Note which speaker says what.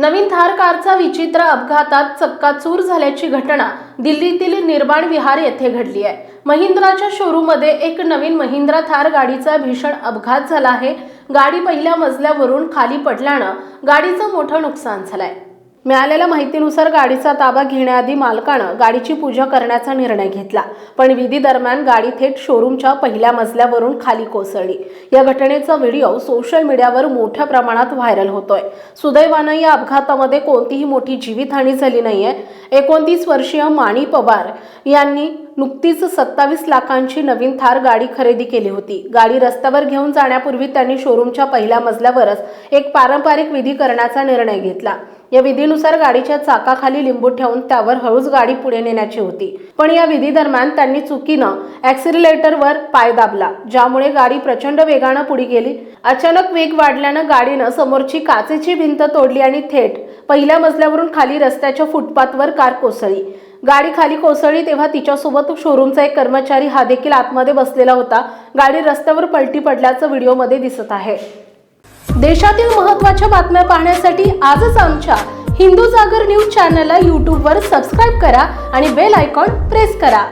Speaker 1: नवीन थार कारचा विचित्र अपघातात चक्काचूर झाल्याची घटना दिल्लीतील निर्माण विहार येथे घडली आहे. महिंद्राच्या शोरूममध्ये एक नवीन महिंद्रा थार गाडीचा भीषण अपघात झाला आहे. गाडी पहिल्या मजल्यावरून खाली पडल्यानं गाडीचं मोठं नुकसान झालंय. मिळालेल्या माहितीनुसार गाडीचा ताबा घेण्याआधी मालकानं गाडीची पूजा करण्याचा निर्णय घेतला. पण विधी दरम्यान गाडी थेट शोरूमच्या पहिल्या मजल्यावरून खाली कोसळली. या घटनेचा व्हिडिओ सोशल मीडियावर मोठ्या प्रमाणात व्हायरल होतोय. सुदैवानं या अपघातामध्ये कोणतीही मोठी जीवितहानी झाली नाहीये. एकोणतीस वर्षीय माणी पवार यांनी नुकतीच सत्तावीस लाखांची नवीन थार गाडी खरेदी केली होती. गाडी रस्त्यावर घेऊन जाण्यापूर्वी त्यांनी शोरूमच्या पहिल्या मजल्यावरच एक पारंपरिक विधी करण्याचा निर्णय घेतला. या विधीनुसार गाडीच्या चाकाखाली लिंबू ठेवून त्यावर हळूच गाडी पुढे नेण्याची होती. पण या विधी दरम्यान त्यांनी चुकीनं ॲक्सिलरेटरवर पाय दाबला ज्यामुळे गाडी प्रचंड वेगानं पुढे गेली. अचानक वेग वाढल्यानं गाडीनं समोरची काचेची भिंत तोडली आणि थेट पहिल्या मजल्यावरून खाली रस्त्याच्या फुटपाथवर कार कोसळली. गाडी खाली कोसळली तेव्हा तिच्यासोबत शोरूमचा एक कर्मचारी हा देखील आतमध्ये बसलेला होता. गाडी रस्त्यावर पलटी पडल्याचं व्हिडिओमध्ये दिसत आहे. देशातील महत्त्वाच्या बातम्या पाहण्यासाठी आजच आमच्या हिंदू जागर न्यूज चॅनलला यूट्यूबवर सबस्क्राईब करा आणि बेल आयकॉन प्रेस करा.